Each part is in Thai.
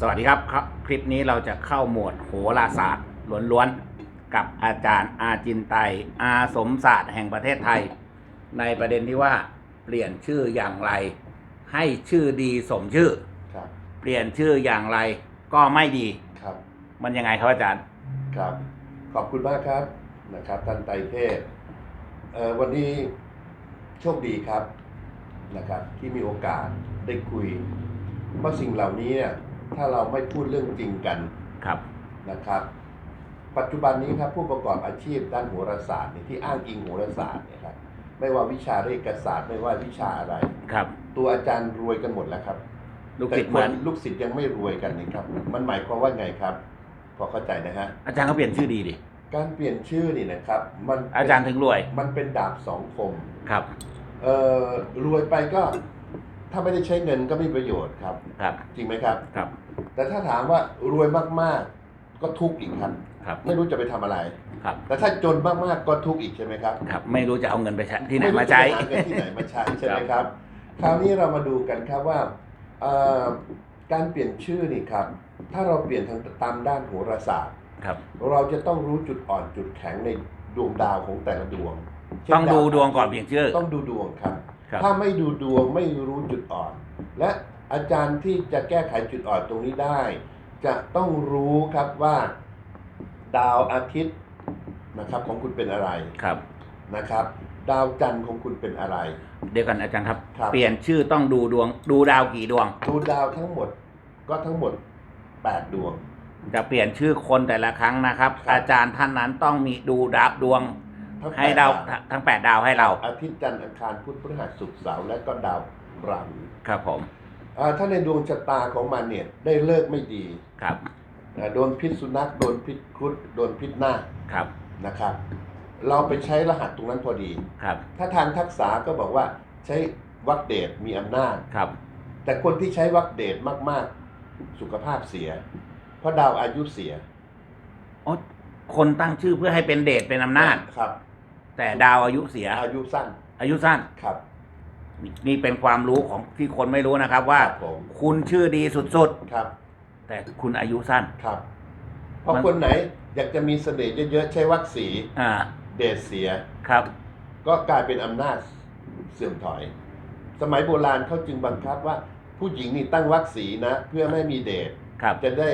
สวัสดีครับครับ คลิปนี้เราจะเข้าหมวดโหราศาสตร์ล้วนๆ กับอาจารย์อาจินไตยอาสมศาสตร์แห่งประเทศไทย ในประเด็นที่ว่าเปลี่ยนชื่ออย่างไร ให้ชื่อดีสมชื่อ ครับ เปลี่ยนชื่ออย่างไรก็ไม่ดี ครับ มันยังไงครับอาจารย์ ครับ ขอบคุณมากครับ นะครับท่านไตรเทพเอ่อวันนี้โชคดีครับ นะครับ ที่มีโอกาสได้คุยเพราะสิ่งเหล่านี้เนี่ย ถ้าเราไม่พูดเรื่องจริงกันครับ นะครับ ปัจจุบันนี้ครับผู้ประกอบอาชีพด้านโหราศาสตร์เนี่ยที่อ้างอิงโหราศาสตร์เนี่ยครับไม่ว่าวิชาเรขศาสตร์ไม่ว่าวิชาอะไร ครับ ตัวอาจารย์รวยกันหมดแล้วครับลูกแต่ศิษย์คเหมือนนลูกศิษย์ยังไม่รวยกันนี่ครับ มันหมายความว่าไงครับ พอเข้าใจนะฮะอาจารย์ก็เปลี่ยนชื่อดีดิการเปลี่ยนชื่อนี่นะครับ มันเป็นอาจารย์ถึงรวยมันเป็นดาบสองคม ครับ เอ่อรวยไปก็ ถ้าไม่ได้ใช้เงินก็ไม่มีประโยชน์ครับ ครับจริงไหมครับ ครับแต่ถ้าถามว่ารวยมากๆ ก็ทุกข์อีกครับ ครับไม่รู้จะไปทำอะไร ครับแต่ถ้าจนมากๆก็ทุกข์อีกใช่ไหมครับครับ ไม่รู้จะเอาเงินไปใช้ที่ไหนรู้มาจะใช้หเงินที่ไหนมาใช้ใช่ไหมครับ คราวนี้เรามาดูกันครับว่าเอ่อการเปลี่ยนชื่อนี่ครับ ถ้าเราเปลี่ยนทางตามด้านโหราศาสตร์ ครับ เราจะต้องรู้จุดอ่อนจุดแข็งในดวงดาวของแต่ละดวงเช่นต้องดูาดวงก่อนเปลี่ยนชื่อ ต้องดูดวงครับครับ ถ้าไม่ดูดวงไม่รู้จุดอ่อน และอาจารย์ที่จะแก้ไขจุดอ่อนตรงนี้ได้ จะต้องรู้ครับว่าดาวอาทิตย์นะครับของคุณเป็นอะไรครับนะครับ ดาวจันทร์ของคุณเป็นอะไร เดี๋ยวกันอาจารย์ครับ ครับ เปลี่ยนชื่อต้องดูดวง ดูดาวกี่ดวง ดูดาวทั้งหมดก็ทั้งหมด8ดวง จะเปลี่ยนชื่อคนแต่ละครั้งนะครับ ครับ อาจารย์ท่านนั้นต้องมีดูดาวดวง ทั้งให้แปดดาวดวงทั้งแปดดาวให้เรา อาทิตย์จันทร์อังคารพุธพฤหัสศุกร์เสาร์และก็ดาวราหูครับผม อ่าถ้าในดวงชะตาของมันเนี่ยได้เลิกไม่ดีครับ อ่าโดนพิษสุนัขโดนพิษครุฑโดนพิษหน้าคครับ นะครับ เราไปใช้รหัสตรงนั้นพอดี ครับ ถ้าทางทักษะก็บอกว่าใช้วักเดชมีอำนาจ ครับ แต่คนที่ใช้วักเดชมาก ๆ สุขภาพเสีย เพราะดาวอายุเสีย อ๋อ คนตั้งชื่อเพื่อให้เป็นเดชเป็นอำนาจ ครับ แต่ดาวอายุเสีย อายุสั้นอายุสั้น ครับนี่เป็นความรู้ของที่คนไม่รู้นะครับ ว่าครับผมคุณชื่อดีสุดครับๆ แต่คุณอายุสั้น ครับ เพราะมัน คนไหนอยากจะมีเสน่ห์เยอะๆ ใช้วักสีอ่าเดชเสีย ครับ ก็กลายเป็นอำนาจเสื่อมถอย สมัยโบราณเขาจึงบังคับว่า ผู้หญิงนี่ตั้งวักสีนะ เพื่อไม่ให้มีเดชครับจะได้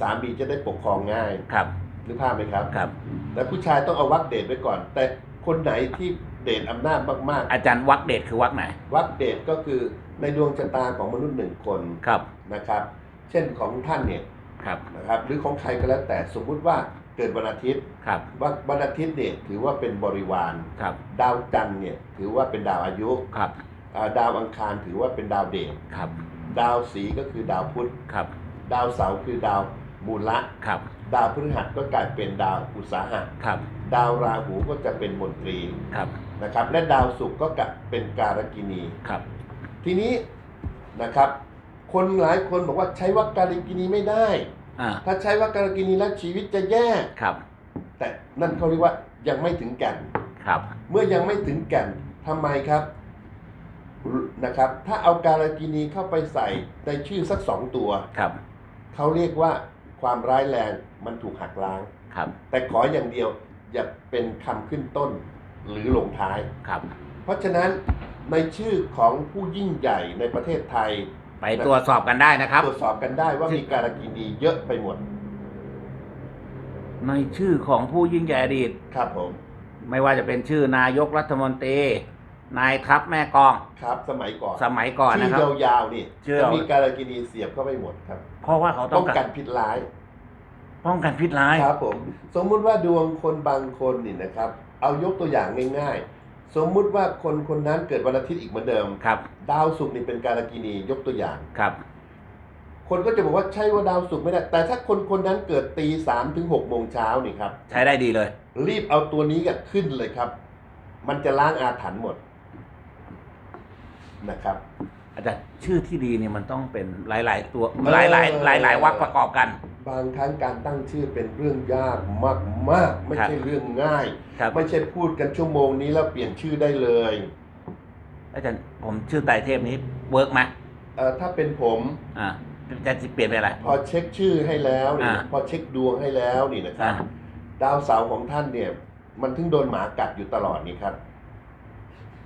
สามีจะได้ปกครองง่ายครับนึกภาพไหมครับ ครับ แต่ผู้ชายต้องเอาวักเดชไว้ก่อน แต่ คนไหนที่เดชอำนาจมากอาจารย์วักเดชคือวักไหน ๆ วักเดชก็คือในดวงชะตาของมนุษย์หนึ่งคนครับ นะครับ เช่นของท่านเนี่ยครับ นะครับ หรือของใครก็แล้วแต่สมมุติว่าเกิดวันอาทิตย์ ครับ วันวันอาทิตย์เนี่ยถือว่าเป็นบริวาร ครับ ดาวจันทร์เนี่ยถือว่าเป็นดาวอายุครับ อ่าดาวอังคารถือว่าเป็นดาวเดชครับ ดาวสีก็คือดาวพุธ ครับ ดาวเสาร์คือดาวมูละครับ ดาวพฤหัสก็กลายเป็นดาวอุตสาหะครับ ดาวราหูก็จะเป็นมนตรีครับนะครับ และดาวศุกร์ก็กะเป็นการกินีครับ ทีนี้นะครับ คนหลายคนบอกว่าใช้วักการกินีไม่ได้ อ่าถ้าใช้วักการกินีแล้วชีวิตจะแย่ ครับแต่นั่นเขาเรียกว่ายังไม่ถึงแก่น ครับ เมื่อยังไม่ถึงแก่นทำไมครับนะครับ ถ้าเอาการกินีเข้าไปใส่ในชื่อสักสองตัว ครับ เขาเรียกว่า ความร้ายแรงมันถูกหักล้าง ครับ แต่ขออย่างเดียวอย่าเป็นคำขึ้นต้นหรือลงท้าย ครับ เพราะฉะนั้นในชื่อของผู้ยิ่งใหญ่ในประเทศไทยไปตรวจสอบกันได้นะครับ ตรวจสอบกันได้ว่ามีการกินีเยอะไปหมด ในชื่อของผู้ยิ่งใหญ่อดีต ครับผม ไม่ว่าจะเป็นชื่อนายกรัฐมนตรี นายทัพแม่กอง ครับสมัยก่อนสมัยก่อนนะครัชื่บอยาวๆนี่ชื่อ จะมีการกินีเสียบเข้าไปหมดครับเพราะว่าเขาต้ป้อองงกากัรนพิษร้ายป้องกันพิษร้าย ครับผมสมมุติว่าดวงคนบางคนนี่นะครับ เอายกตัวอย่างง่ายๆ สมมุติว่าคนคนนั้นเกิดวันอาทิตย์อีกเหมือนเดิม ครับ ดาวศุกร์นี่เป็นการกินียกตัวอย่าง ครับ คนก็จะบอกว่าใช่ว่าดาวศุกร์ไม่ได้ แต่ถ้าคนคนนั้นเกิดตีสามถึงหกโมงเช้านี่ครับ ใช้ได้ดีเลย รีบเอาตัวนี้กับขึ้นเลยครับ มันจะล้างอาถรรพ์หมด นะครับอาจารย์ชื่อที่ดีเนี่ยมันต้องเป็นหลาย ๆ ตัวหลายๆหลายหลายๆวักประกอบกัน บางครั้งการตั้งชื่อเป็นเรื่องยากมากๆไม่ใช่เรื่องง่าย ครับ ไม่ใช่พูดกันชั่วโมงนี้แล้วเปลี่ยนชื่อได้เลยอาจารย์ผมชื่อไตรเทพนี้เวิร์กไหมเอ่อถ้าเป็นผมอ่าจะเปลี่ยนเป็นอะไร พอเช็คชื่อให้แล้วเนี่ยอ่า พอเช็คดวงให้แล้วนี่นะครัอ่าบดาวเสาร์ของท่านเนี่ย มันถึงโดนหมากัดอยู่ตลอดนี่ครับ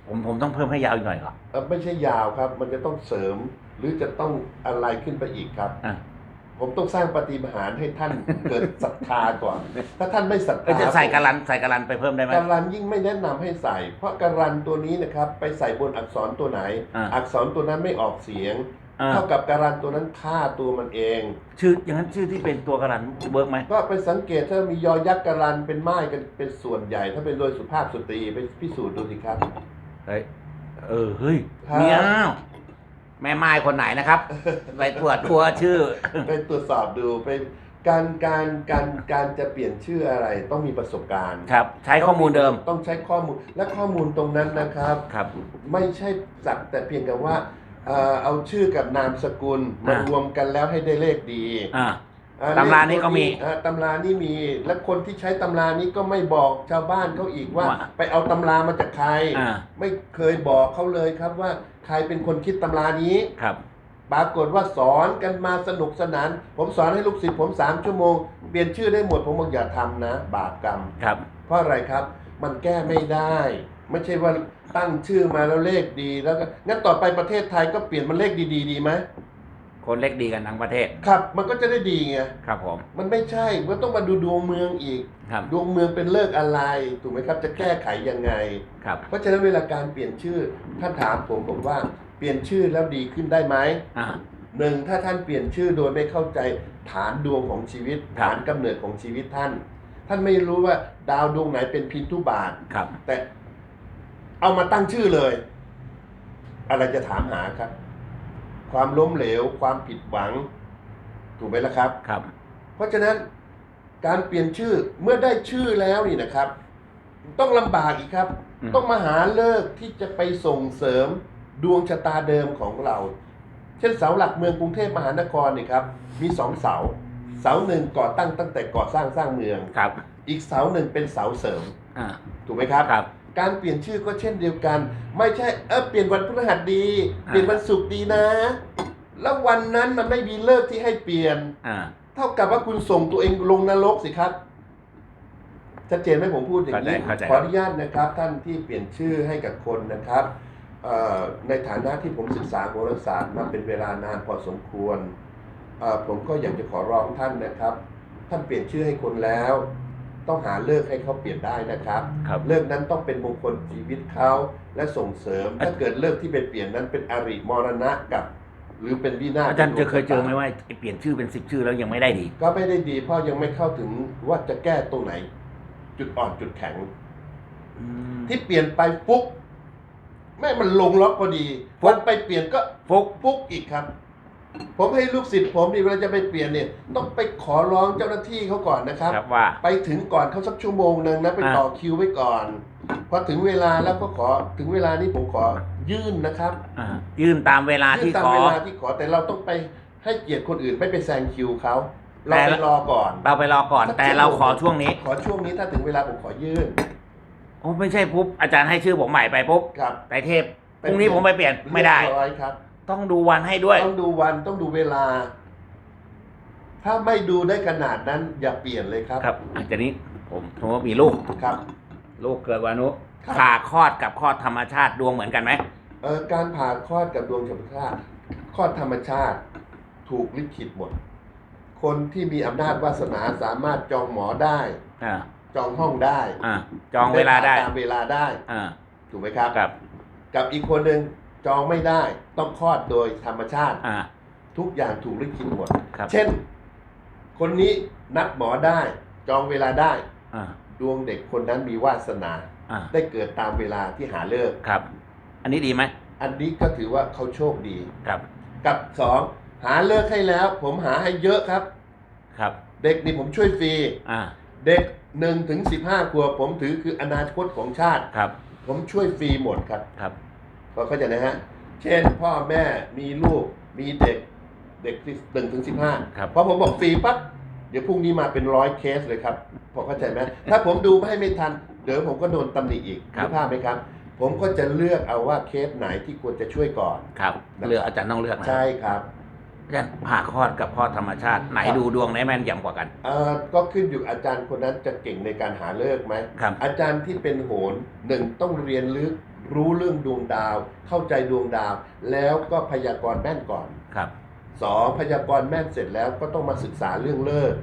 ผมผมต้องเพิ่มให้ยาวอีกหน่อยเหรอเอ่อไม่ใช่ยาวครับ มันจะต้องเสริม หรือจะต้องอะไรขึ้นไปอีกครับ อะผมต้องสร้างปฏิมหารให้ท่าน เกิดศรัทธาก่อน ถ้าท่านไม่ศรัทเอ้ยธาจะใส่กะลันใส่กะลันไปเพิ่มได้ไหม การันยิ่งไม่แนะนำให้ใส่ เพราะการันตัวนี้นะครับ ไปใส่บนอักษรตัวไหน อ่า อักษรตัวนั้นไม่ออกเสียง อ่าเท่ากับการันตัวนั้นฆ่าตัวมันเอง ชื่ออย่างนั้นชื่อที่เป็นตัวกะลันเวิร์กไหมก็ไปสังเกตถ้ามียอยักษ์การันเป็นไม้กันเป็นส่วนใหญ่ ถ้าเป็นโดยสุภาพสตรีไปพิสูจน์ดูสิครับ เฮ้ย เออ เฮ้ยครับ เมียวแม่ไม้คนไหนนะครับ ไปตรวจทัวร์ชื่อ ไปตรวจสอบดูไปการการการการจะเปลี่ยนชื่ออะไรต้องมีประสบการณ์ครับ ใช้ข้อมูลเดิม ต้องใช้ข้อมูลและข้อมูลตรงนั้นนะครับ ครับ ไม่ใช่สักแต่เพียงแต่ว่าเอ่อเอาชื่อกับนามสกุลมาอ่ารวมกันแล้วให้ได้เลขดี อ่าอ่ ตำรานี้ก็มีเลขตัวอ่าตำรานี้มี และคนที่ใช้ตำรานี้ก็ไม่บอกชาวบ้านเขาอีกว่าว่าไปเอาตำรามาจากใครอ่าไม่เคยบอกเขาเลยครับว่าใครเป็นคนคิดตำรานี้ครับปรากฏว่าสอนกันมาสนุกสนาน ผมสอนให้ลูกศิษย์ผมสามชั่วโมง เปลี่ยนชื่อได้หมดผมบอกอย่าทำนะ บาปกรรมครับ เพราะอะไรครับ มันแก้ไม่ได้ ไม่ใช่ว่าตั้งชื่อมาแล้วเลขดีแล้วก็งั้นต่อไปประเทศไทยก็เปลี่ยนมันเลขดีๆดีไหม คนเล็กดีกันทั้งประเทศ ครับมันก็จะได้ดีไงครับผม มันไม่ใช่มันต้องมาดูดวงเมืองอีก ครับ ดวงเมืองเป็นเลิกอะไรถูกไหมครับ จะแก้ไขยังไง ครับ เพราะฉะนั้นเวลาการเปลี่ยนชื่อท่านถามผมผมว่าเปลี่ยนชื่อแล้วดีขึ้นได้ไหมอ่า หนึ่งถ้าท่านเปลี่ยนชื่อโดยไม่เข้าใจฐานดวงของชีวิต ครับ ฐานกำเนิดของชีวิตท่าน ท่านไม่รู้ว่าดาวดวงไหนเป็นพินทุบาท ครับ แต่เอามาตั้งชื่อเลย อะไรจะถามหาครับ ความล้มเหลว ความผิดหวัง ถูกไหมล่ะครับ ครับ เพราะฉะนั้นการเปลี่ยนชื่อเมื่อได้ชื่อแล้วนี่นะครับ ต้องลำบากอีกครับ อืม ต้องมาหาเลิกที่จะไปส่งเสริมดวงชะตาเดิมของเรา เช่นเสาหลักเมืองกรุงเทพมหานครนี่ครับ มีสองเสา เสาหนึ่งก่อตั้งตั้งแต่ก่อสร้างสร้างเมือง ครับ อีกเสาหนึ่งเป็นเสาเสริม อ่าถูกไหมครับ ครับ การเปลี่ยนชื่อก็เช่นเดียวกัน ไม่ใช่เออเปลี่ยนวันพฤหัสดีอ่าเปลี่ยนวันศุกร์ดีนะ แล้ววันนั้นมันไม่มีเลิกที่ให้เปลี่ยนอ่าเท่ากับว่าคุณส่งตัวเองลงนรกสิครับชัดเจนไหมผมพูดอย่างนี้เข้าใจเข้าใจขออนุญาตนะครับ ท่านที่เปลี่ยนชื่อให้กับคนนะครับเอ่อในฐานะที่ผมศึกษาโหราศาสตร์มาเป็นเวลานานพอสมควรเอ่อผมก็อยากจะขอร้องท่านนะครับ ท่านเปลี่ยนชื่อให้คนแล้ว ต้องหาเลิกให้เขาเปลี่ยนได้นะครับ ครับเลิกนั้นต้องเป็นมงคลชีวิตเขาและส่งเสริม ถ้าเกิดเลิกที่ไปเปลี่ยนนั้นเป็นอริมรณะกับ หรือเป็นวินาศอาจารย์จะเคยเจอไหมว่าไอ้เปลี่ยนชื่อเป็นสิบชื่อแล้วยังไม่ได้ดี ก็ไม่ได้ดีเพราะยังไม่เข้าถึงว่าจะแก้ตรงไหน จุดอ่อนจุดแข็งอืมที่เปลี่ยนไปปุ๊บแม่มันลงล็อกพอดีปุ๊วับนไปเปลี่ยนก็ฟุกปุ๊บอีกครับ ผมให้ลูกศิษย์ผมนี่เวลาจะไปเปลี่ยนเนี่ยต้องไปขอร้องเจ้าหน้าที่เขาก่อนนะครับ ครับว่า ไปถึงก่อนเขาสักชั่วโมงหนึ่งนะไปอ่าต่อคิวไว้ก่อนพอถึงเวลาแล้วก็ขอถึงเวลานี้ผมขอยื่นนะครับอ่ายื่นตามเวลายื่ที่นตามขอเวลาที่ขอแต่เราต้องไปให้เกียรติคนอื่นไม่ไปแซงคิวเขาเราแต่ ไปรอก่อน เราไปรอก่อน แต่เราขอช่วงนี้ขอช่วงนี้ถ้าถึงเวลาผมขอยื่นโอ้ไม่ใช่ปุ๊บอาจารย์ให้ชื่อผมใหม่ไปปุ๊บครับ ไปเทพพรุ่งนี้ผมไปเปลี่ยนไม่ได้ เรียบร้อยครับ ต้องดูวันให้ด้วย ต้องดูวันต้องดูเวลา ถ้าไม่ดูได้ขนาดนั้นอย่าเปลี่ยนเลยครับครับอาจารย์นี้ผมสมมติว่ามีลูก ครับ ลูกเกิดวันนุครับ ผ่าคลอดกับคลอดธรรมชาติดวงเหมือนกันไหมเอ่อการผ่าคลอดกับดวงธรรมชาติคลอดธรรมชาติถูกลิขิตหมด คนที่มีอำนาจวาสนาสามารถจองหมอได้ อ่าจองห้องได้อ่าจองเวลาได้ตามเวลาได้ อ่าถูกไหมครับ กับกับอีกคนหนึ่ง จองไม่ได้ต้องคลอดโดยธรรมชาติ อ่า ทุกอย่างถูกลิขิตหมด ครับ เช่น คนนี้นัดหมอได้ จองเวลาได้ อ่า ดวงเด็กคนนั้นมีวาสนา อ่า ได้เกิดตามเวลาที่หาเลิก ครับ อันนี้ดีไหมอันนี้ก็ถือว่าเขาโชคดี ครับ กับสองหาเลิกให้แล้ว ผมหาให้เยอะครับ ครับ เด็กนี่ผมช่วยฟรี อ่า เด็กหนึ่งถึงสิบห้าขวบผมถือคืออนาคตของชาติ ครับ ผมช่วยฟรีหมดครับ ครับพอ เข้าใจนะฮะ เช่นพ่อแม่มีลูกมีเด็กเด็กที่หนึ่งถึงสิบห้าครับ พอผมบอกฟรีปั๊บเดี๋ยวพรุ่งนี้มาเป็นร้อยเคสเลยครับ พอเข้าใจไหมถ้าผมดูไม่ให้ไม่ทัน เดี๋ยวผมก็โดนตำหนิอีกครับ รู้ภาพไหมครับ ผมก็จะเลือกเอาว่าเคสไหนที่ควรจะช่วยก่อน ครับนะครับเลือกอาจารย์ต้องเลือกนะใช่ครับ อาจารย์ผ่าคลอดกับคลอดธรรมชาติไหนครับ ดูดวงไหนแม่นยำกว่ากัน เอ่อก็ขึ้นอยู่อาจารย์คนนั้นจะเก่งในการหาเลิกษ์ไหม ครับ อาจารย์ที่เป็นโหนหนึ่งต้องเรียนลึก รู้เรื่องดวงดาว เข้าใจดวงดาว แล้วก็พยากรณ์แม่นก่อนครับ สองพยากรณ์แม่นเสร็จแล้วก็ต้องมาศึกษาเรื่องเลิก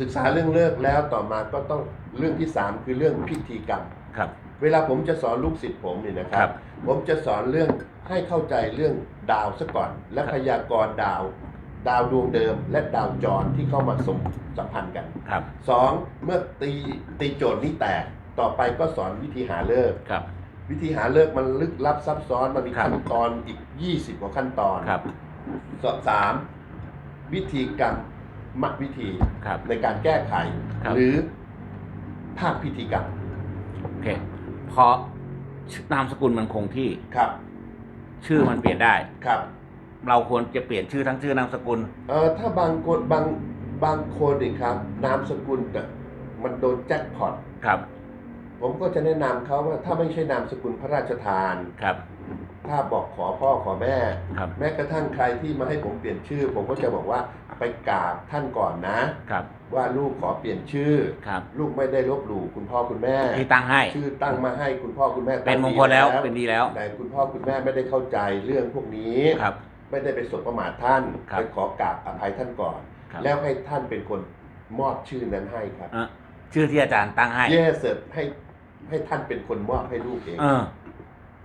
ศึกษาเรื่องเลิกแล้วต่อมาก็ต้องเรื่องที่สามคือเรื่องพิธีกรรม ครับ เวลาผมจะสอนลูกศิษย์ผมเนี่ยนะคครัรับ บ ผมจะสอนเรื่องให้เข้าใจเรื่องดาวซะก่อน และครับพยากรณ์ดาว ดาวดวงเดิม และดาวจรที่เข้ามาสมสัมพันธ์กัน ครับ สองเมื่อตีตีโจทย์นี้แตกต่อไปก็สอนวิธีหาเลิก ครับ วิธีหาเลิกมันลึกลับซับซ้อนมันมีครับขั้นตอนอีก20กว่าขั้นตอนครับสสามวิธีกรรมมัดวิธีครับในการแก้ไข ครับ หรือภาคพิธีกรรมโอเคเพราะนามสกุลมันคงที่ครับ ชื่อมันเปลี่ยนได้ ครับ เราควรจะเปลี่ยนชื่อทั้งชื่อนามสกุล เอ่อถ้าบางคนบางบางคนนี่ครับ นามสกุลน่ะมันโดนแจ็คพอตครับ ผมก็จะแนะนำเขาว่าถ้าไม่ใช่นามสกุลพระราชทาน ครับ ถ้าบอกขอพ่อขอแม่ ครับ แม้กระทั่งใครที่มาให้ผมเปลี่ยนชื่อ ผมก็จะบอกว่าไปกราบท่านก่อนนะ ครับ ว่าลูกขอเปลี่ยนชื่อ ครับลูกไม่ได้ลบหลู่คุณพ่อคุณแม่ ที่ตั้งให้ ชื่อตั้งมาให้คุณพ่อคุณแม่เป็นตั้มงคลแล้ว เป็นดีแล้ว แต่คุณพ่อคุณแม่ไม่ได้เข้าใจเรื่องพวกนี้ ครับ ไม่ได้ไปสบประมาทท่านครับ ไปขอกราบอภัยท่านก่อน ครับแล้วให้ท่านเป็นคนมอบชื่อนั้นให้ครับเอ่อชื่อที่อาจารย์ตั้งให้แย่เสร็จให้ ให้ท่านเป็นคนมอบให้ลูกเองเออ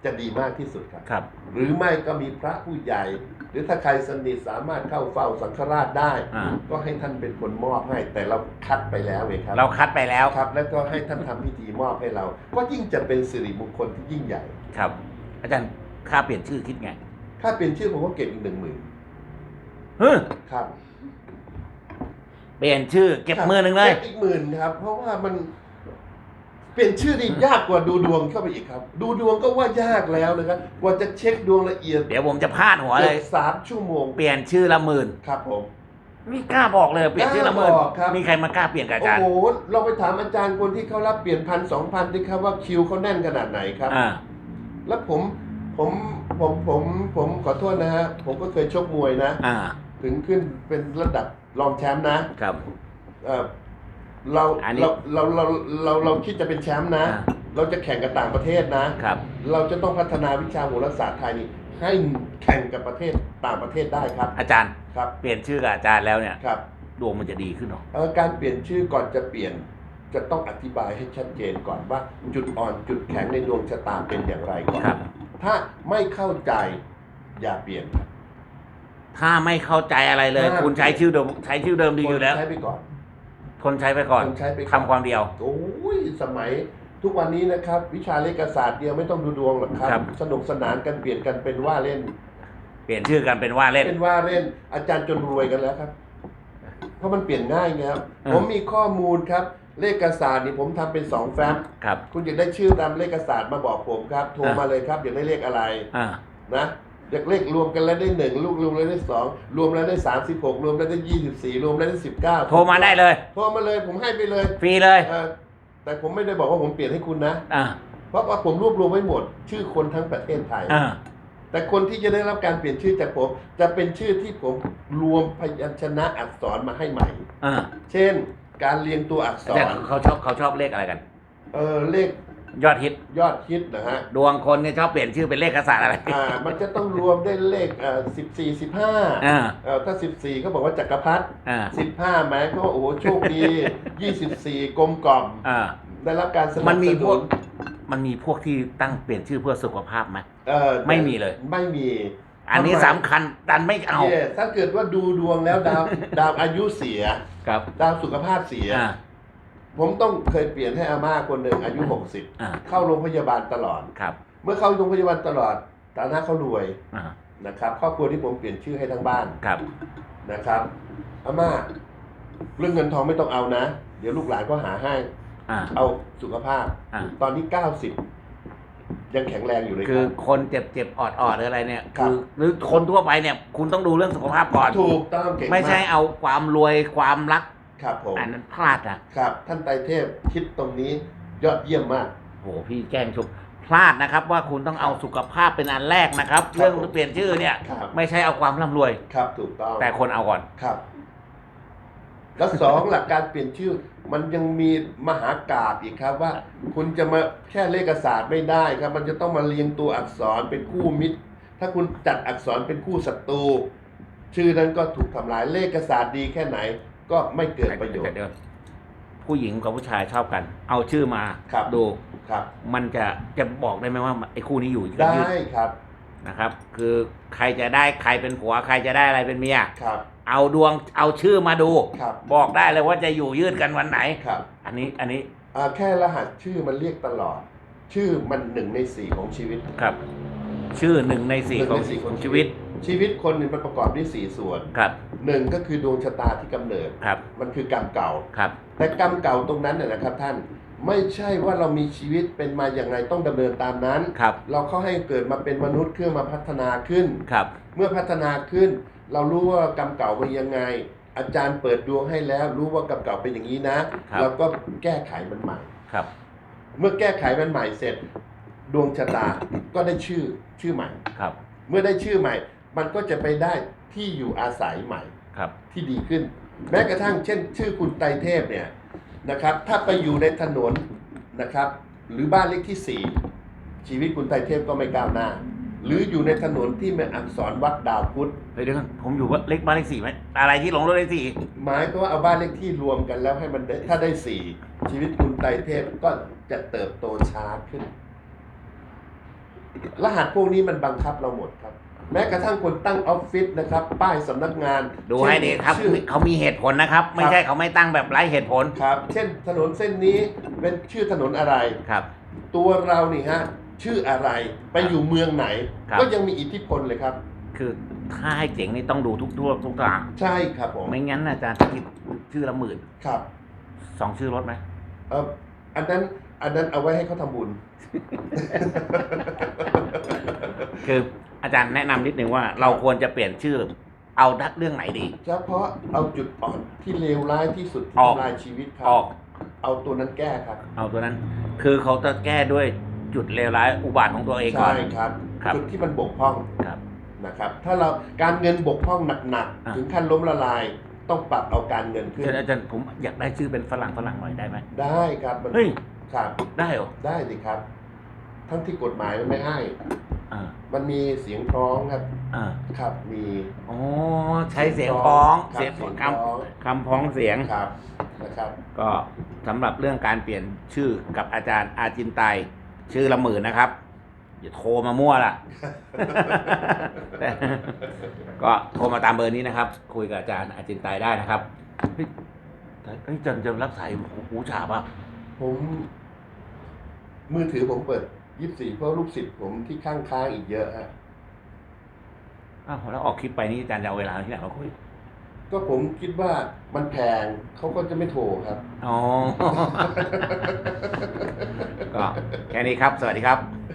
จะดีมากที่สุดครับ ครับ หรือไม่ก็มีพระผู้ใหญ่ หรือถ้าใครสนิทสามารถเข้าเฝ้าสังฆราชได้ อ่า ก็ให้ท่านเป็นคนมอบให้ แต่เราคัดไปแล้วไงครับ เราคัดไปแล้วครับ แล้วก็ให้ท่านทำพิธีมอบให้เรา ก็ยิ่งจะเป็นสิริมงคลที่ยิ่งใหญ่ ครับ อาจารย์ค่าเปลี่ยนชื่อคิดไงถ้าเป็นชื่อผมก็เก็บอีกหนึ่งหมื่นเฮ้ยครับเปลี่ยนชื่อเก็บมือหนึ่งเลย ก็บอีกหมื่นครับ เพราะว่ามัน เปลี่ยนชื่อนี่ยากกว่าดูดวงเข้าไปอีกครับ ดูดวงก็ว่ายากแล้วนะครับกว่าจะเช็คดวงละเอียดเดี๋ยวผมจะพาดหัวเลยกือบสามชั่วโมงเปลี่ยนชื่อละหมื่นครับผมนี่กล้าบอกเลยเปลี่ยนชื่อละหมื่นกล้าบอกครับ มีใครมากล้าเปลี่ยนกับอาจารย์โอ้โหเราไปถามอาจารย์คนที่เขารับเปลี่ยนพันสองพันที่ครับว่าคิวเขาแน่นขนาดไหนครับ อ่าแล้วผมผมผมผมผมขอโทษนะฮะผมก็เคยชกมวยนะ อ่าถึงขึ้นเป็นระดับรองแชมป์นะครับ เอ่อ เราอันนี้ เราเราเราเราเราคิดจะเป็นแชมป์นะ อ่า เราจะแข่งกับต่างประเทศนะ ครับ เราจะต้องพัฒนาวิชาโหราศาสตร์ไทยนี่ให้แข่งกับประเทศต่างประเทศได้ครับอาจารย์ครับเปลี่ยนชื่อกับอาจารย์แล้วเนี่ยครับดวงมันจะดีขึ้นหรอ เอ่อการเปลี่ยนชื่อก่อนจะเปลี่ยน จะต้องอธิบายให้ชัดเจนก่อนว่า จุดอ่อนจุดแข็งในดวงชะตาเป็นอย่างไรก่อนครับ ถ้าไม่เข้าใจอย่าเปลี่ยนครับถ้าไม่เข้าใจอะไรเลยถ้าคุณใช้ชื่อเดิมใช้ชื่อเดิมดีอยู่แล้ว ใช้ไปก่อน คนใช้ไปก่อนคนใช้ไปก่อน ทำความเดียว โอ้ยสมัยทุกวันนี้นะครับ วิชาเลขศาสตร์เดียวไม่ต้องดูดวงหรอกครับครับ สนุกสนานกันเปลี่ยนกันเป็นว่าเล่น เปลี่ยนชื่อกันเป็นว่าเล่น เป็นว่าเล่นอาจารย์จนรวยกันแล้วครับ เพราะมันเปลี่ยนง่ายไงครับ อ่า ผมมีข้อมูลครับ เลขศาสตร์นี่ผมทำเป็นสองแฟ้มครับ คุณอยากได้ชื่อตามเลขศาสตร์มาบอกผมครับ โทรมาเลยครับอยากได้เลขอะไรอ่านะ อยากเลขรวมกันแล้วได้หนึ่งลูกรวมแล้วได้สองรวมแล้วได้สามสิบหกรวมแล้วได้ยี่สิบสี่รวมแล้วได้สิบเก้าโทรมาได้เลย โทรมาเลยผมให้ไปเลยฟรีเลยเอ่อแต่ผมไม่ได้บอกว่าผมเปลี่ยนให้คุณนะ อ่าเพราะว่าผมรวบรวมไว้หมด ชื่อคนทั้งประเทศไทย อ่าแต่คนที่จะได้รับการเปลี่ยนชื่อจากผม จะเป็นชื่อที่ผมรวมพยัญชนะอักษรมาให้ใหม่ อ่าเช่น การเรียงตัวอักษแต่รเขาชอบเขาชอบเลขอะไรกัน เออเลข ยอดฮิต ยอดฮิตนะฮะ ดวงคนเนี่ยชอบเปลี่ยนชื่อเป็นเลขกษัตริย์อะไร อ่า มันจะต้องรวมได้เลขเอ่อสิบสี่สิบห้าอ่าเอ่อถ้าสิบสี่เขาบอกว่าจักรพรรดิอ่า สิบห้าแม้ก็โอ้โหโชคดียี่สิบสี่กลมกล่อม อ่า ได้รับการสนับสนุนมันมีพวก มันมีพวกที่ตั้งเปลี่ยนชื่อเพื่อสุขภาพไหม เอ่อไม่มีเลย ไม่มีอันนี้ทำไมสำคัญดันไม่เอา เย่ถ้าเกิดว่าดูดวงแล้วดาว ดาวอายุเสีย ครับ ดาวสุขภาพเสีย อ่า ผมต้องเคยเปลี่ยนให้อาม่าคนหนึ่งอายุ อ่า60 เข้าโรงพยาบาลตลอด ครับเมื่อเข้าโรงพยาบาลตลอดฐานะเขารวยอ่านะครับครอบครัวที่ผมเปลี่ยนชื่อให้ทั้งบ้านครับนะครับอาม่าเรื่องเงินทองไม่ต้องเอานะ เดี๋ยวลูกหลานก็หาให้ อ่าเอาสุขภาพ อ่าตอนนี้90 ยังแข็งแรงอยู่เลยคืคอรับ คนเจ็บเจ็บออดออดหรืออะไรเนี่ยครับ คือหรือคนทั่วไปเนี่ย คุณต้องดูเรื่องสุขภาพก่อน ถูกต้องเก่งไม่ใช่ากเอาความรวยความรัก ครับผมอันนั้นพลาดอะครับ ท่านไตรเทพคิดตรงนี้ยอดเยี่ยมมาก โหพี่แกล้งชมพลาดนะครับ ว่าคุณต้องเอาสุขภาพเป็นอันแรกนะครับเรื่องเปลี่ยนชื่อเนี่ย ครับ ไม่ใช่เอาความร่ำรวย ครับถูกต้องแต่คนเอาก่อน ครับ แล้วสองหลักการเปลี่ยนชื่อ มันยังมีมหากาบอีกครับว่า คุณจะมาแค่เลขศาสตร์ไม่ได้ครับ มันจะต้องมาเรียงตัวอักษรเป็นคู่มิตร ถ้าคุณจัดอักษรเป็นคู่ศัตรูชื่อนั้นก็ถูกทำลายเลขศาสตร์ดีแค่ไหน ก็ไม่เกิดประโยชน์เดี๋วผู้หญิงกับผู้ชายชอบกัน เอาชื่อมาครับดูครับ มันจะจะบอกได้ไหมว่าไอ้คู่นี้อยู่กันได้ยืดครับนะครับ คือใครจะได้ใครเป็นผัวใครจะได้อะไรเป็นเมียครับ เอาดวงเอาชื่อมาดูครับบอกได้เลยว่าจะอยู่ยืดกันวันไหนครับ อันนี้อันนี้อ่าแค่รหัสชื่อมันเรียกตลอด ชื่อมันหนึ่งในสี่ของชีวิตครับ ชื่อหนึ่งในสี่หนึ่งของในสี่ของชีวิต ชีวิตคนเนี่ยมันประกอบด้วยสี่ส่วนครับหนึ่งก็คือดวงชะตาที่กำเนิดครับ มันคือกรรมเก่าครับ แต่กรรมเก่าตรงนั้นน่ะนะครับท่านไม่ใช่ว่าเรามีชีวิตเป็นมาอย่างไรต้องดำเนินตามนั้นครับเราเข้าให้เกิดมาเป็นมนุษย์เพื่อมาพัฒนาขึ้นครับ เมื่อพัฒนาขึ้น เรารู้ว่ากรรมเก่าเป็นยังไง อาจารย์เปิดดวงให้แล้ว รู้ว่ากรรมเก่าเป็นอย่างนี้นะเราก็แก้ไขมันใหม่ครับ เมื่อแก้ไขมันใหม่เสร็จ ดวงชะตาก็ได้ชื่อชื่อใหม่ครับ เมื่อได้ชื่อใหม่ มันก็จะไปได้ที่อยู่อาศัยใหม่ครับ ที่ดีขึ้น แม้กระทั่งเช่น ชื่อคุณไตรเทพเนี่ยนะครับ ถ้าไปอยู่ในถนนนะครับ หรือบ้านเลขที่สี่ชีวิตคุณไตรเทพก็ไม่ก้าวหน้า หรืออยู่ในถนนที่มีอักษรวัดดาวพุธเฮ้ยเดี๋ยวก่อนผมอยู่ว่าเลขบ้านเลขสี่ไหมอะไรที่หลงรถเลขสี่หมายก็ว่าเอาบ้านเลขที่รวมกันแล้วให้มันได้ถ้าได้สี่ชีวิตคุณไตรเทพก็จะเติบโตช้าขึ้น รหัสพวกนี้มันบังคับเราหมดครับ แม้กระทั่งคนตั้งออฟฟิศนะครับ ป้ายสำนักงานดูให้ดีครับ ชื่อ เขามีเหตุผลนะครับ ไม่ใช่เขาไม่ตั้งแบบไร้เหตุผลครับ เช่นถนนเส้นนี้เป็นชื่อถนนอะไร ครับ ตัวเรานี่ฮะชื่ออะไรไปอยู่เมืองไหน ครับ ก็ยังมีอิทธิพลเลยครับ คือถ้าให้เจ๋งนี่ต้องดูทุกทั่วทุกทางใช่ครับผมไม่งั้นอาจารย์คิดชื่อละหมื่นครับสองชื่อรถไหมเอออันนั้นอันนั้นเอาไว้ให้เขาทำบุญ คือ อาจารย์แนะนำนิดนึงว่าเราควรจะเปลี่ยนชื่อ เอาดักเรื่องไหนดี เฉพาะเอาจุดอ่อนที่เลวร้ายที่สุดที่ออก ทำลายชีวิตครัออก เอาตัวนั้นแก้ครับเอาตัวนั้น คือเขาจะแก้ด้วยจุดเลวร้ายอุบาทของตัวเองก่อใช่น ครับ ครับ จุดที่มันบกพร่องครับ นะครับ ถ้าเราการเงินบกพร่องหนักอะ ๆถึงขั้นล้มละลายต้องปรับเอาการเงินขึ้น อาจารย์อาจารย์ผมอยากได้ชื่อเป็นฝรั่งฝรั่งหน่อยได้ไหมได้ครับมันเฮ้ย ครับได้เหรอได้สิครับ ทั้งที่กฎหมายมันไม่ให้ อ่ามันมีเสียงร้องครับ อ่าครับมีอ๋อใช้เสียงฟ้องครับเสียงเสียงคฟ้องำคำพ้องเสียง ครับนะครับ ก็สำหรับเรื่องการเปลี่ยนชื่อกับอาจารย์อาจินไตยชื่อละหมื่นนะครับ อย่าโทรมามั่วล่ะ ก็โทรมาตามเบอร์นี้นะครับ คุยกับอาจารย์อาจินไตยได้นะครับเฮ้ยแต่เฮ้ยอาจารย์จะรับสายหูหูฉาบอะผมมือถือผมเปิด ยี่สิบสี่เพราะลูกศิษย์ผมที่ข้างค้างๆอีกเยอะฮะอ้าวแล้วออกคลิปไปนี่อาจารย์จะเอาเวลาที่ไหนมาคุยก็ผมคิดว่ามันแพงเขาก็จะไม่โทรครับ อ๋อ ก็แค่นี้ครับ สวัสดีครับ